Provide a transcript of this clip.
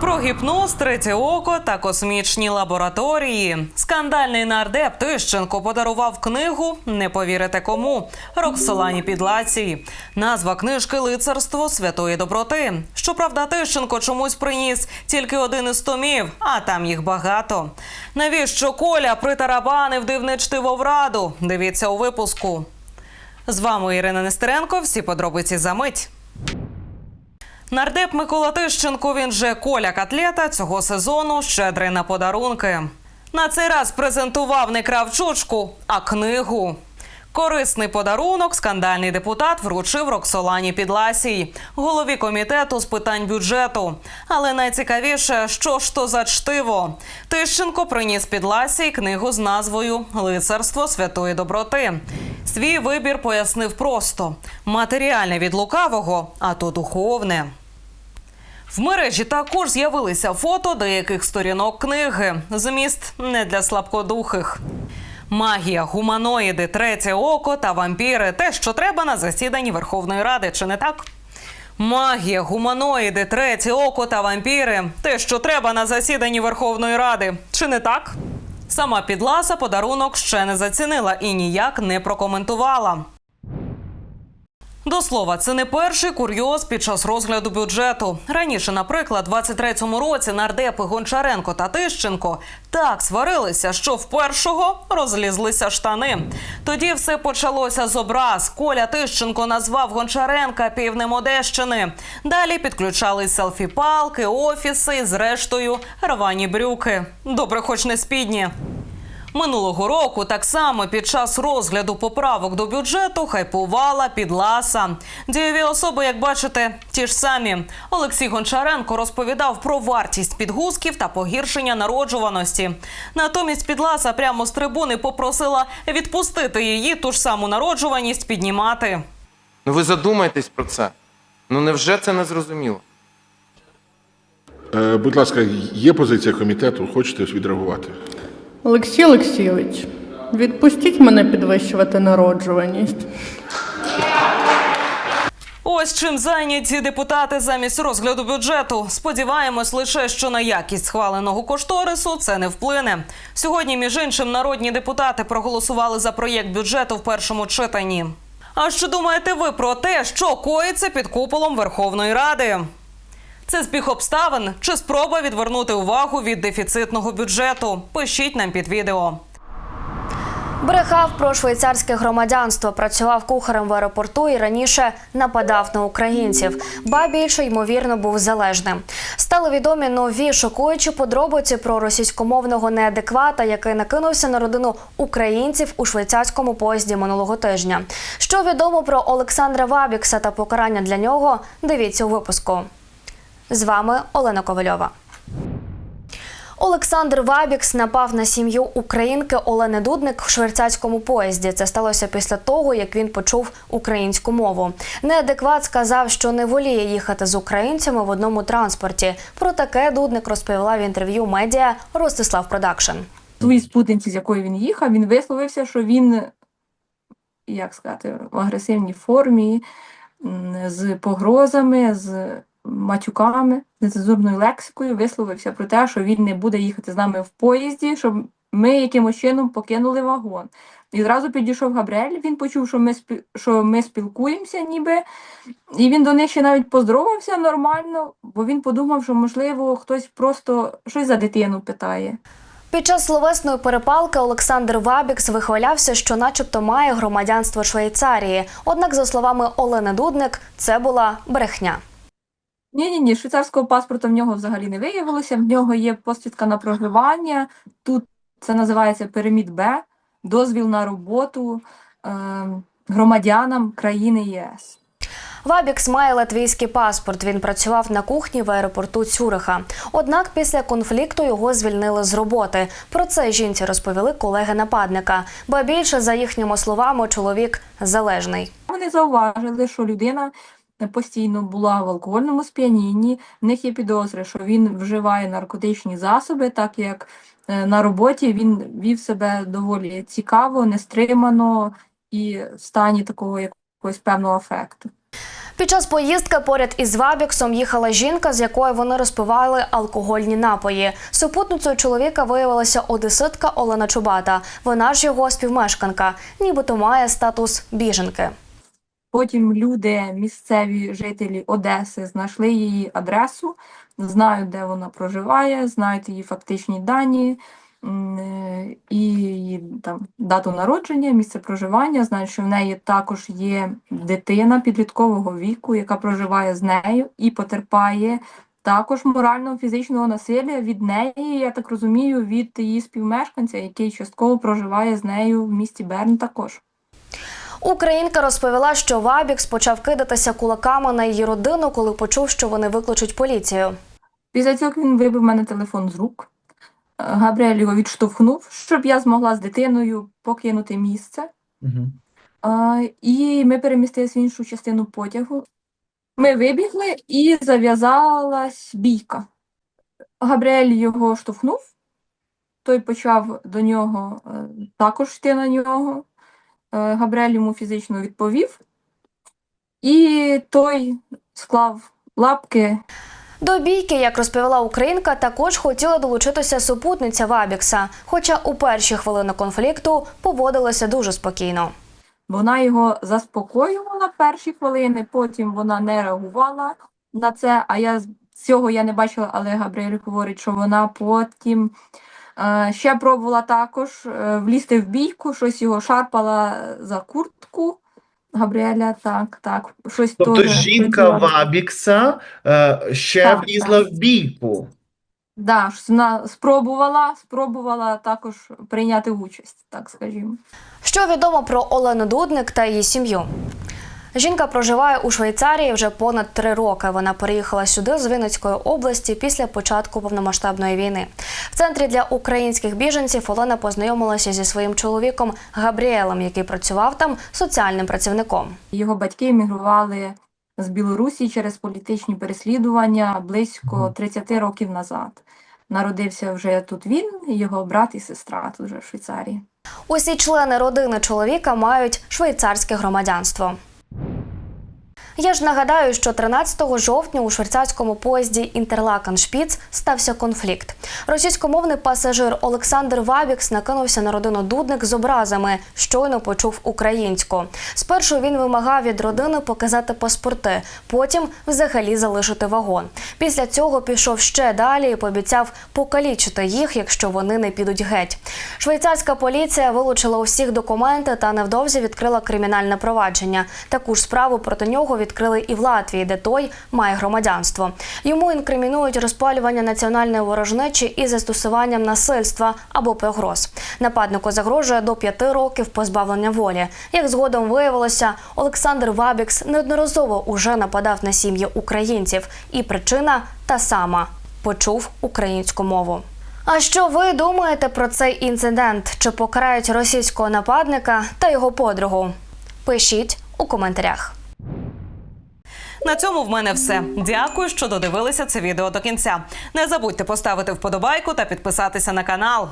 Про гіпноз, третє око та космічні лабораторії. Скандальний нардеп Тищенко подарував книгу Не повірите кому Роксолані Підлаці. Назва книжки Лицарство святої доброти. Щоправда, Тищенко чомусь приніс тільки один із томів, а там їх багато. Навіщо Коля притарабанив дивне чтиво в раду? Дивіться у випуску. З вами Ірина Нестеренко. Всі подробиці за мить. Нардеп Микола Тищенко, він же Коля Котлета цього сезону щедрий на подарунки. На цей раз презентував не кравчучку, а книгу. Корисний подарунок скандальний депутат вручив Роксолані Підласій, голові комітету з питань бюджету. Але найцікавіше, що ж то за чтиво. Тищенко приніс Підласій книгу з назвою Лицарство святої доброти. Свій вибір пояснив просто: матеріальне від лукавого, а то духовне. В мережі також з'явилися фото деяких сторінок книги. Зміст не для слабкодухих. Магія, гуманоїди, третє око та вампіри те, що треба на засіданні Верховної Ради, чи не так? Магія, гуманоїди, третє око та вампіри те, що треба на засіданні Верховної Ради, чи не так? Сама підласа подарунок ще не зацінила і ніяк не прокоментувала. До слова, це не перший курйоз під час розгляду бюджету. Раніше, наприклад, у 23-му році нардепи Гончаренко та Тищенко так сварилися, що в першого розлізлися штани. Тоді все почалося з образ. Коля Тищенко назвав Гончаренка півнем Одещини. Далі підключались селфі-палки, офіси, зрештою, рвані брюки. Добре, хоч не спідні. Минулого року так само під час розгляду поправок до бюджету хайпувала підласа. Дієві особи, як бачите, ті ж самі. Олексій Гончаренко розповідав про вартість підгузків та погіршення народжуваності. Натомість підласа прямо з трибуни попросила відпустити її ту ж саму народжуваність піднімати. Ну ви задумайтесь про це. Ну невже це не зрозуміло? Е, Будь ласка, є позиція комітету, хочете відреагувати? Олексій Олексійович, відпустіть мене підвищувати народжуваність. Ось чим зайняті депутати замість розгляду бюджету. Сподіваємось лише, що на якість схваленого кошторису це не вплине. Сьогодні, між іншим, народні депутати проголосували за проєкт бюджету в першому читанні. А що думаєте ви про те, що коїться під куполом Верховної Ради? Це збіг обставин чи спроба відвернути увагу від дефіцитного бюджету? Пишіть нам під відео. Брехав про швейцарське громадянство, працював кухарем в аеропорту і раніше нападав на українців. Ба більше ймовірно був залежним. Стали відомі нові шокуючі подробиці про російськомовного неадеквата, який накинувся на родину українців у швейцарському поїзді минулого тижня. Що відомо про Олександра Вабікса та покарання для нього? Дивіться у випуску. З вами Олена Ковальова. Олександр Вабікс напав на сім'ю українки Олени Дудник в швейцарському поїзді. Це сталося після того, як він почув українську мову. Неадекват сказав, що не воліє їхати з українцями в одному транспорті. Про таке Дудник розповіла в інтерв'ю медіа Ростислав Продакшн. своїй спутниці, з якою він їхав, він висловився, що він, як сказати, в агресивній формі, з погрозами, з матюками, нецензурною лексикою висловився про те, що він не буде їхати з нами в поїзді, щоб ми якимось чином покинули вагон. І зразу підійшов Габрель, він почув, що ми, спі- що ми спілкуємося ніби, і він до них ще навіть поздоровався нормально, бо він подумав, що, можливо, хтось просто щось за дитину питає. Під час словесної перепалки Олександр Вабікс вихвалявся, що, начебто, має громадянство Швейцарії. Однак, за словами Олени Дудник, це була брехня. Ні, ні, ні, швейцарського паспорта в нього взагалі не виявилося. В нього є посвідка на проживання. Тут це називається переміт Б, дозвіл на роботу е, громадянам країни ЄС. Вабікс має латвійський паспорт. Він працював на кухні в аеропорту Цюриха. Однак після конфлікту його звільнили з роботи. Про це жінці розповіли колеги нападника. Ба більше, за їхніми словами, чоловік залежний. Вони зауважили, що людина постійно була в алкогольному сп'янінні. В них є підозри, що він вживає наркотичні засоби, так як е, на роботі він вів себе доволі цікаво, нестримано і в стані такого якогось певного афекту. Під час поїздки поряд із Вабіксом їхала жінка, з якою вони розпивали алкогольні напої. Супутницею чоловіка виявилася одеситка Олена Чубата. Вона ж його співмешканка, нібито має статус біженки. Потім люди, місцеві жителі Одеси, знайшли її адресу, знають, де вона проживає, знають її фактичні дані е, і її там дату народження, місце проживання. Знають, що в неї також є дитина підліткового віку, яка проживає з нею і потерпає також морального фізичного насилля від неї, я так розумію, від її співмешканця, який частково проживає з нею в місті Берн також. Українка розповіла, що Вабікс почав кидатися кулаками на її родину, коли почув, що вони викличуть поліцію. Після цього він вибив мене телефон з рук. Габріель його відштовхнув, щоб я змогла з дитиною покинути місце. Е, І ми перемістилися в іншу частину потягу. Ми вибігли і зав'язалась бійка. Габріель його штовхнув, той почав до нього е, також йти на нього. Е, Габріель йому фізично відповів, і той склав лапки До бійки, як розповіла українка, також хотіла долучитися супутниця Вабікса, хоча у перші хвилини конфлікту поводилася дуже спокійно. Вона його заспокоювала перші хвилини, потім вона не реагувала на це. А я з- цього я не бачила, але Габріель говорить, що вона потім ще пробувала також е, влізти в бійку, щось його шарпала за куртку. Габріеля, так, так. Щось Тобто теж жінка хотіла. Вабікса е, ще Так, влізла так. в бійку. Да, щось вона спробувала, спробувала також прийняти участь, так скажімо. Що відомо про Олену Дудник та її сім'ю? Жінка проживає у Швейцарії вже понад три роки. Вона переїхала сюди з Вінницької області після початку повномасштабної війни. В центрі для українських біженців Олена познайомилася зі своїм чоловіком Габріелем, який працював там соціальним працівником. Його батьки емігрували з Білорусі через політичні переслідування близько 30 років назад. Народився вже тут він, його брат і сестра тут вже в Швейцарії. Усі члени родини чоловіка мають швейцарське громадянство. Я ж нагадаю, що 13 жовтня у швейцарському поїзді Інтерлакен Шпіц стався конфлікт. Російськомовний пасажир Олександр Вабікс накинувся на родину Дудник з образами, щойно почув українську. Спершу він вимагав від родини показати паспорти, потім взагалі залишити вагон. Після цього пішов ще далі і пообіцяв покалічити їх, якщо вони не підуть геть. Швейцарська поліція вилучила усіх документи та невдовзі відкрила кримінальне провадження. Таку ж справу проти нього відкрили і в Латвії, де той має громадянство. Йому інкримінують розпалювання національної ворожнечі із застосуванням насильства або погроз. Нападнику загрожує до п'яти років позбавлення волі. Як згодом виявилося, Олександр Вабікс неодноразово уже нападав на сім'ї українців, і причина та сама почув українську мову. А що ви думаєте про цей інцидент? Чи покарають російського нападника та його подругу? Пишіть у коментарях. На цьому в мене все. Дякую, що додивилися це відео до кінця. Не забудьте поставити вподобайку та підписатися на канал.